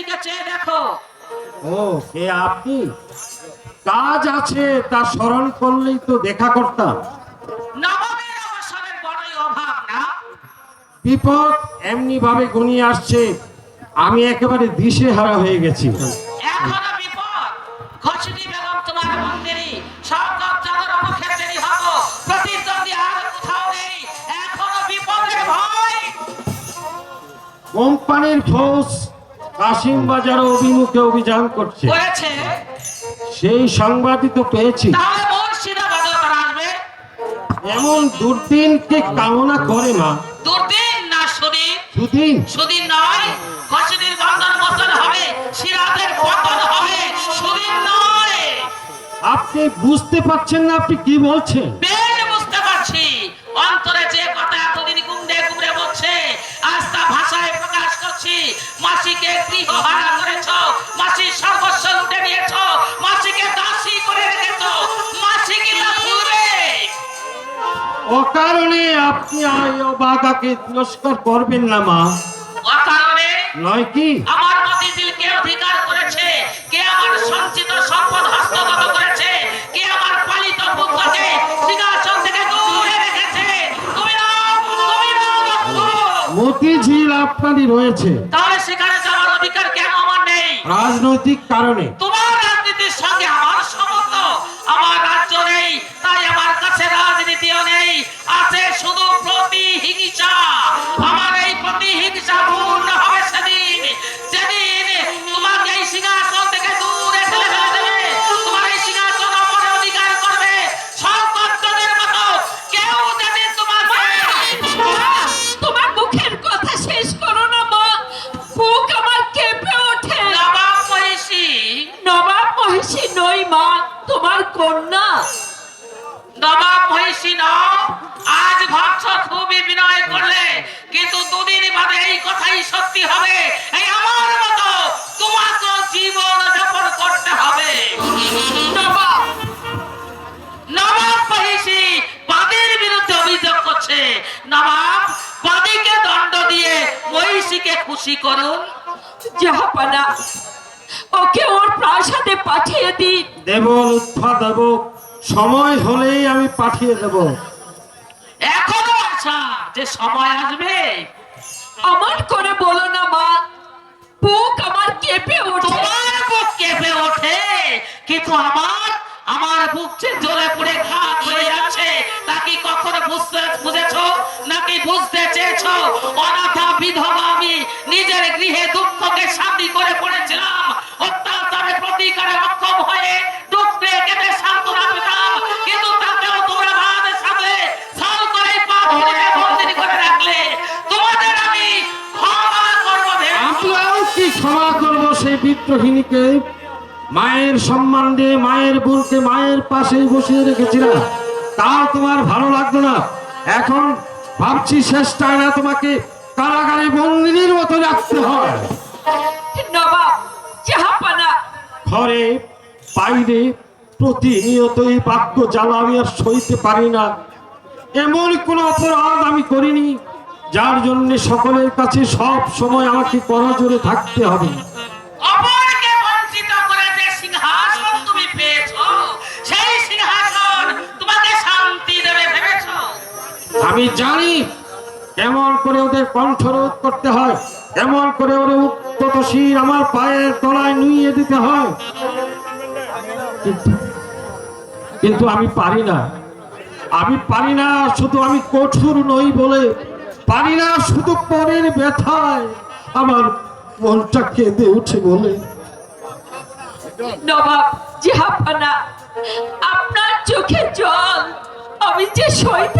এদিকে চেয়ে দেখো। ও কে আপনি কাজ আছে তা স্মরণ করলেই তো দেখা করতাম নবমের অবসরের বড়ই অভাব না? বিপদ এমনি ভাবে ঘনিয়ে আসছে আমি একেবারে দিশে হারা হয়ে গেছি। এখনও বিপদ? খসিদি বেগম তোমার মন্দিরই সরকার চাঁদ রণক্ষেত্রেরই হব প্রতিদ্বন্দ্বী আর কোথাও নেই এখনও বিপদের ভয়। কোম্পানির ফৌজ কাশিম বাজার অভিমুখে অভিযান করছে। সেই সংবাদই তো পেয়েছি। এমন দুর্দিনকে কামনা করে মা? দুর্দিন না সুদিন? সুদিন? সুদিন নয় খসিদির বন্ধন মোচন হবে? সিরাজের পতন হবে সুদিন নয়। আপনি বুঝতে পারছেন না আপনি কি বলছেন? বুঝতে পারছি। অন্তরে যে মাসিকে গৃহ হারা করেছ মাসির সর্বস্ব লুটে নিয়েছ মাসিকে দাসী করে রেখেছ মাসি অকারণে আপনি আই তিরস্কার করবেন না মা। অকারণে নয় কি? আমার মতিঝিল কে অধিকার করেছে কে আমার সঞ্চিত সম্পদ হস্তগত করেছে কে আমার পালিত পুত্রকে সিংহাসন থেকে দূরে রেখেছে। মতিঝিল আপনারই রয়েছে। তাহলে রাজনৈতিক কারণে। তোমার রাজনীতির সঙ্গে আমার সম্বন্ধ, আমার রাজ্য নেই, তাই আমার কাছে রাজনীতিও নেই, আছে শুধু প্রতিহিংসা। কন্যা নবাব মহিষী নও। আজ ভাবছ খুবই বিনয় করলে কিন্তু দুদিন বাদে এই কথাই সত্যি হবে। এই আমার মতো তোমাকে জীবন যাপন করতে হবে। নবাব নবাব মহিষী বাদীর বিরুদ্ধে অভিযোগ করছে। নবাব বাদীকে দণ্ড দিয়ে মহিষীকে খুশি করুন। জাহাপানা ওকে ওর প্রাসাদে পাঠিয়ে দিন দেব উৎফা দেব। সময় হলেই আমি পাঠিয়ে দেব। এখনও আশা যে সময় আসবে। আমার করে বলো না মা। বুক আমার কেঁপে ওঠে। তোমার বুক কেঁপে ওঠে কিন্তু আমার আমার বুক যে জ্বলে পুড়ে খাক হয়ে যাচ্ছে তা কি কখনো বুঝতে বুঝেছ? নাকি বুঝতে চেয়েছো? অনাথা বিধবা আমি নিজের গৃহে দুঃখকে শান্তি করে অত্যাচারে টুকরে কেটে সান্ত্বনা পেতাম কিন্তু তাতেও তোমরা ভাবে সামলে সাল করে পা ধরে করে রাখলে। তোমাদের আমি ক্ষমা করব আমরাও কি ক্ষমা করব সেই বিদ্রোহিনীকে? মায়ের সম্মান দিয়ে মায়ের বোনকে মায়ের পাশে বসিয়ে রেখেছিলাম। তাও তোমার ভালো লাগল না। এখন ভাবছি শেষটায় না তোমাকে কারাগারে বন্দিনীর মতো রাখতে হয়। ঘরে বাইরে প্রতিনিয়ত এই বাক্য জ্বালা আমি আর সইতে পারি না। এমন কোনো অপরাধ আমি করিনি যার জন্য সকলের কাছে সব সময় আমাকে থাকতে হবে। করে শান্তি দেবে ভেবেছো? আমি জানি কেমন করে ওদের কণ্ঠরোধ করতে হয় কেমন করে ওদের উত্তত শির আমার পায়ের তলায় নুইয়ে দিতে হয়। কিন্তু আমি পারি না। আমি পারি না, শুধু আমি কঠোর নই বলে পারি না, শুধু পরের ব্যথায় আমার মনটা কেঁদে উঠে বলে। আপনার চোখে জল, আমি যে সইতে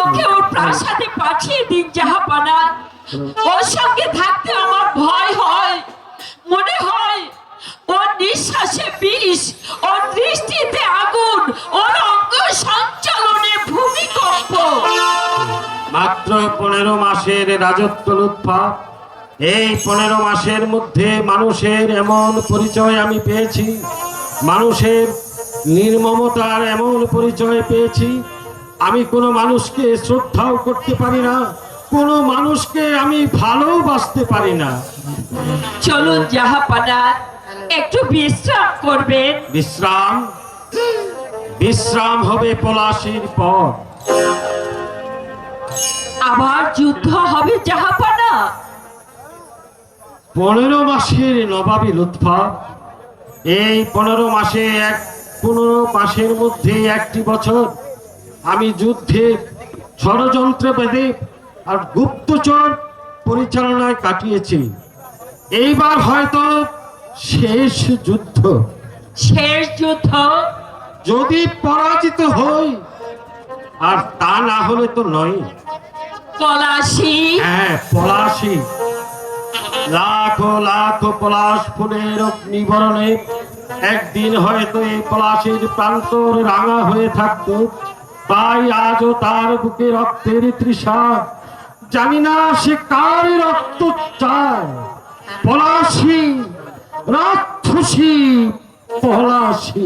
ওকে ওর প্রাসাদে পাঠিয়ে দিন, যাহা জাহাপানা ওর সঙ্গে থাকতে আমার ভয় হয়, মনে হয় ওর নিঃশ্বাসে বিষ, ওর দৃষ্টিতে আগুন, ওর অঙ্গ সঞ্চালনে ভূমিকম্প। মাত্র পনেরো মাসের রাজত্ব লুৎফা। এই পনেরো মাসের মধ্যে মানুষের এমন পরিচয় আমি পেয়েছি। মানুষের নির্মমতার এমন পরিচয় পেয়েছি আমি কোনো মানুষকে শ্রদ্ধাও করতে পারি না কোনো মানুষকে আমি ভালোবাসতে পারি না। চলুন জাহাপানা একটু বিশ্রাম করবেন। বিশ্রাম? বিশ্রাম হবে পলাশির পর। আবার যুদ্ধ হবে জাহাপানা পনেরো মাসের নবাবী লুৎফা। এই পনেরো মাসে এক পনেরো মাসের মধ্যে একটি বছর আমি যুদ্ধে ষড়যন্ত্র বেঁধে আর গুপ্তচর পরিচালনায় কাটিয়েছি। এইবার হয়তো শেষ যুদ্ধ। শেষ যুদ্ধ? যদি পরাজিত হই আর তা না হলে তো নয়। পলাশি? হ্যাঁ পলাশি। লাখো লাখো পলাশ ফুলের নিবরণে একদিন হয়তো এই পলাশির প্রান্তর রাঙা হয়ে থাকতো। তাই আজও তার বুকে রক্তের তৃষা। জানি না সে কার রক্ত চায় পলাশি, রাক্ষসী, পলাশি।